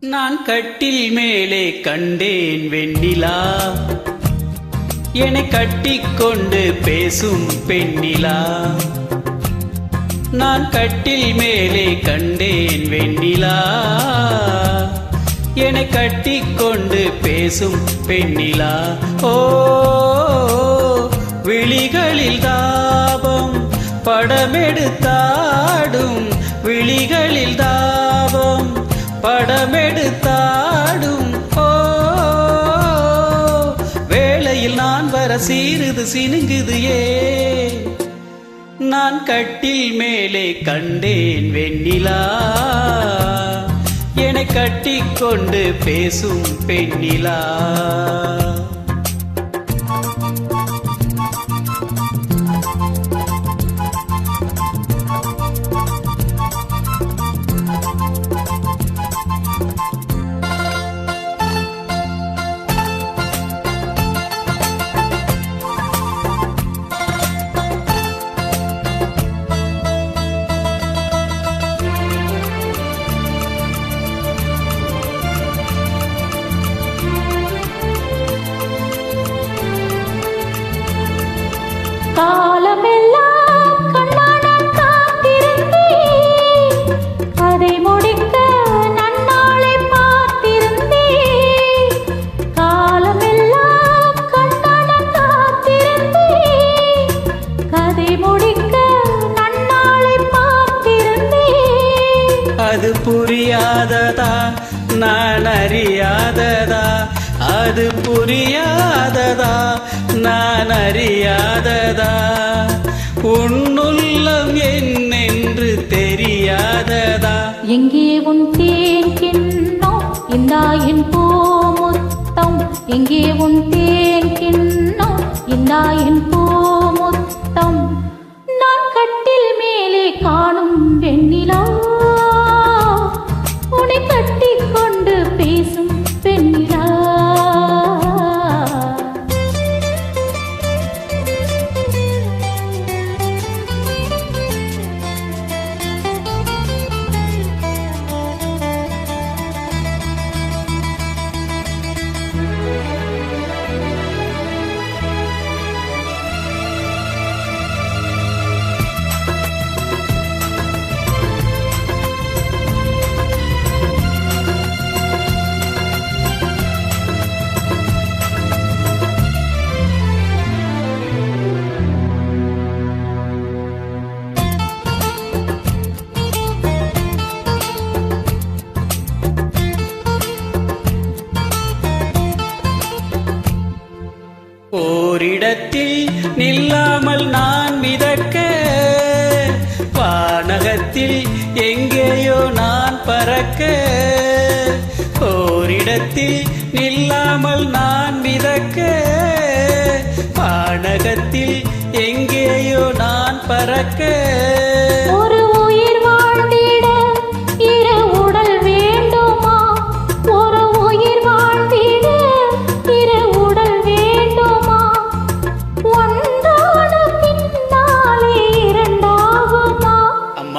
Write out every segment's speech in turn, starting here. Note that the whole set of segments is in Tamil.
நான் கட்டில் மேலே கண்டேன் வெண்ணிலா. என்னை கட்டிக்கொண்டு பேசும் பெண்ணிலா. நான் கட்டில் மேலே கண்டேன் வெண்ணிலா. என்னை கட்டிக்கொண்டு பேசும் பெண்ணிலா. ஓ விழிகளில் தாபம் படமெடுத்தாடும் விழிகளில் தாபம் படமெடுத்தாடும். ஓ வேளையில் நான் வர சீருது சினுங்குது நான் கட்டில் மேலே கண்டேன் வெண்ணிலா. என்னை கட்டிக்கொண்டு பேசும் பெண்ணிலா. அது புரியாததா? நான் அறியாததா? அது புரியாததா? நான் அறியாததா? உன்னுள்ளம் என்னென்று தெரியாததா? எங்கே உன் தேங்கின்னோ கிண்ணம் இந்தா என் பூமுத்தம் எங்கே உன் தேன் கிண்ணம் இந்தா நில்லாமல் நான் மிதக்க வானகத்தில் எங்கேயோ நான் பறக்க ஓரிடத்தில் நில்லாமல் நான் மிதக்க வானகத்தில் எங்கேயோ நான் பறக்க.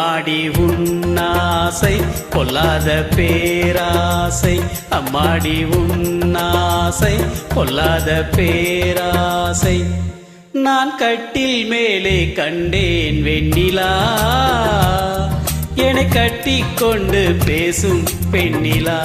அம்மாடி உன்னாசை பொல்லாத பேராசை. அம்மாடி உன்னாசை பொல்லாத பேராசை. நான் கட்டில் மேலே கண்டேன் வெண்ணிலா. என்னை கட்டிக்கொண்டு பேசும் பெண்ணிலா.